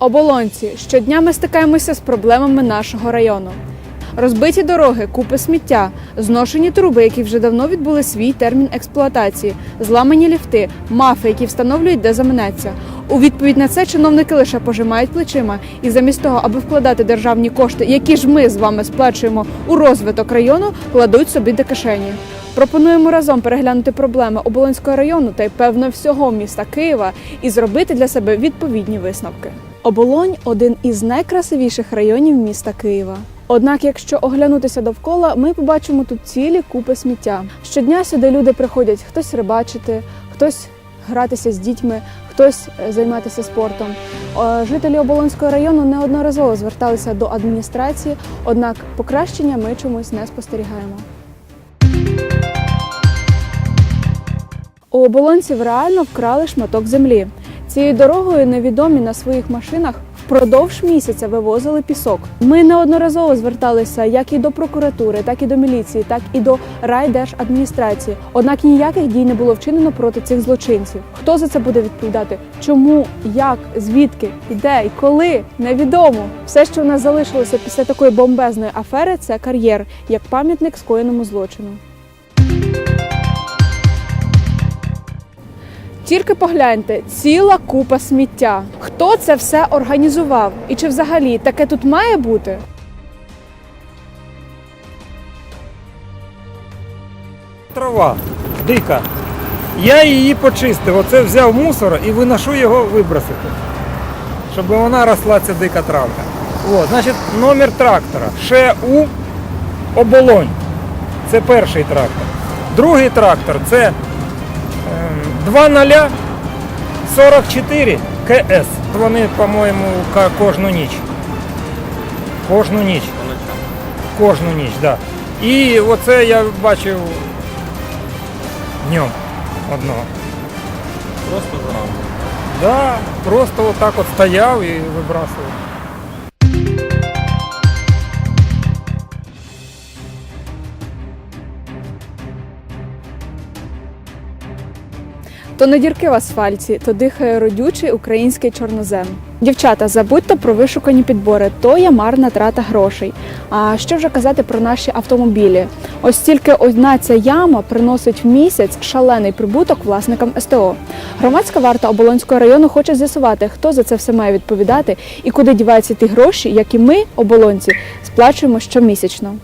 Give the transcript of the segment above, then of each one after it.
Оболонці щодня ми стикаємося з проблемами нашого району. Розбиті дороги, купи сміття, зношені труби, які вже давно відбули свій термін експлуатації, зламані ліфти, мафи, які встановлюють, де заманеться. У відповідь на це чиновники лише пожимають плечима і замість того, аби вкладати державні кошти, які ж ми з вами сплачуємо у розвиток району, кладуть собі до кишені. Пропонуємо разом переглянути проблеми Оболонського району та й певно всього міста Києва і зробити для себе відповідні висновки. Оболонь один із найкрасивіших районів міста Києва. Однак, якщо оглянутися довкола, ми побачимо тут цілі купи сміття. Щодня сюди люди приходять хтось рибачити, хтось гратися з дітьми, хтось е, займатися спортом. Е, Жителі Оболонського району неодноразово зверталися до адміністрації, однак покращення ми чомусь не спостерігаємо. У оболонців реально вкрали шматок землі. Цією дорогою невідомі на своїх машинах впродовж місяця вивозили пісок. Ми неодноразово зверталися як і до прокуратури, так і до міліції, так і до райдержадміністрації. Однак ніяких дій не було вчинено проти цих злочинців. Хто за це буде відповідати? Чому, як, звідки, і де і коли? Невідомо. Все, що в нас залишилося після такої бомбезної афери, це кар'єр як пам'ятник скоєному злочину. Тільки погляньте, ціла купа сміття. Хто це все організував? І чи взагалі таке тут має бути? Трава дика. Я її почистив. Оце взяв мусор і виношу його вибросити. Щоб вона росла ця дика травка. От, значить, номер трактора. ШУ оболонь. Це перший трактор. Другий трактор це 2044 КС. Вони, по-моєму, ка- кожну ніч. Кожну ніч. Кожну ніч, так. Да. І оце я бачив днем одного. Просто зранку. Да, просто отак от стояв і вибрасував. То не дірки в асфальті, то дихає родючий український чорнозем. Дівчата, забудьте про вишукані підбори, то є марна трата грошей. А що вже казати про наші автомобілі? Ось тільки одна ця яма приносить в місяць шалений прибуток власникам СТО. Громадська варта Оболонського району хоче з'ясувати, хто за це все має відповідати і куди діваються ті гроші, які ми, оболонці, сплачуємо щомісячно.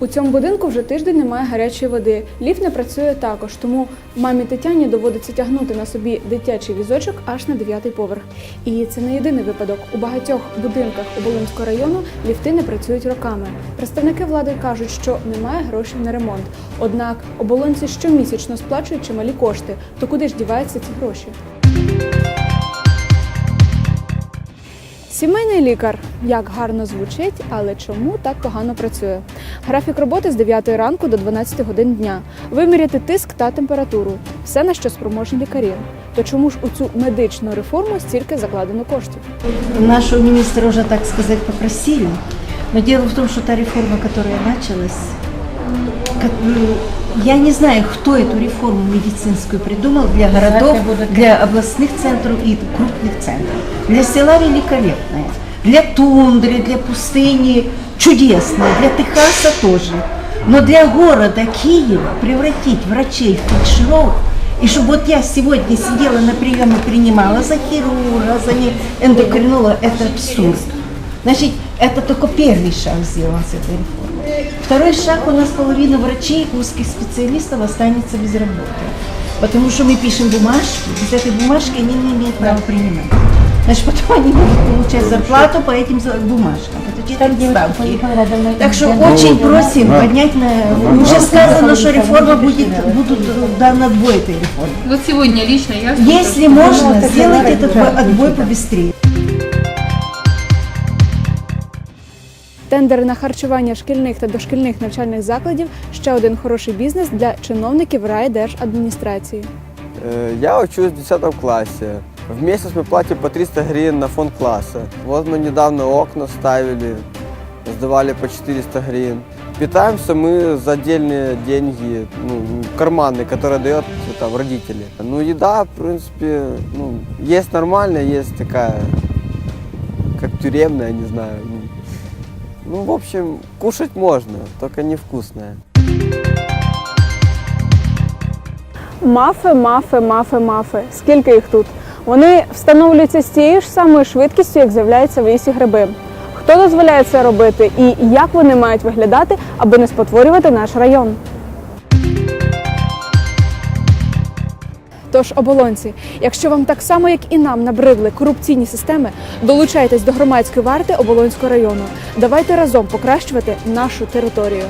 У цьому будинку вже тиждень немає гарячої води. Ліфт не працює також, тому мамі Тетяні доводиться тягнути на собі дитячий візочок аж на дев'ятий поверх. І це не єдиний випадок. У багатьох будинках Оболонського району ліфти не працюють роками. Представники влади кажуть, що немає грошей на ремонт. Однак оболонці щомісячно сплачують чималі кошти. То куди ж діваються ці гроші? Сімейний лікар як гарно звучить, але чому так погано працює? Графік роботи з 9 ранку до 12 годин дня. Виміряти тиск та температуру. Все на що спроможні лікарі. То чому ж у цю медичну реформу стільки закладено коштів? Нашего министра уже, так сказать, попросили. Но дело в том, что та реформа, которая началась, как, ну, я не знаю, кто эту реформу медицинскую придумал для городов, для областных центров и крупных центров. Для села великолепная, для тундры, для пустыни чудесная, для Техаса тоже. Но для города Киева превратить врачей в фельдшеров и чтобы вот я сегодня сидела на приеме, принимала за хирурга, за эндокринолога, это абсурд. Значит, это только первый шаг сделан с этой реформой. Второй шаг, у нас половина врачей, узких специалистов останется без работы. Потому что мы пишем бумажки, без этой бумажки они не имеют права принимать. Значит, потом они будут получать зарплату по этим за- бумажкам. Это четыре ставки. Так что очень просим поднять на... Уже сказано, что реформа будет, будут дан отбой этой реформы. Вот сегодня лично я... Если можно, сделать этот отбой побыстрее. Тендери на харчування шкільних та дошкільних навчальних закладів ще один хороший бізнес для чиновників райдержадміністрації. Э, Я учусь в 10 классе. В месяц мы платим по 300 гривен на фонд класса. Вот мы недавно окна ставили, сдавали по 400 гривен. Питаемся мы за отдельные деньги, ну, карманные, которые дает там родители. Ну, еда, в принципе, ну, есть нормальная, есть такая, как тюремная, не знаю. Ну, в общем, кушать можно, только невкусное. Мафи, мафи, мафи, мафи. Скільки їх тут? Вони встановлюються з тією ж самою швидкістю, як з'являються в лісі гриби. Хто дозволяє це робити і як вони мають виглядати, аби не спотворювати наш район? Тож, оболонці, якщо вам так само, як і нам, набридли корупційні системи, долучайтесь до громадської варти Оболонського району. Давайте разом покращувати нашу територію.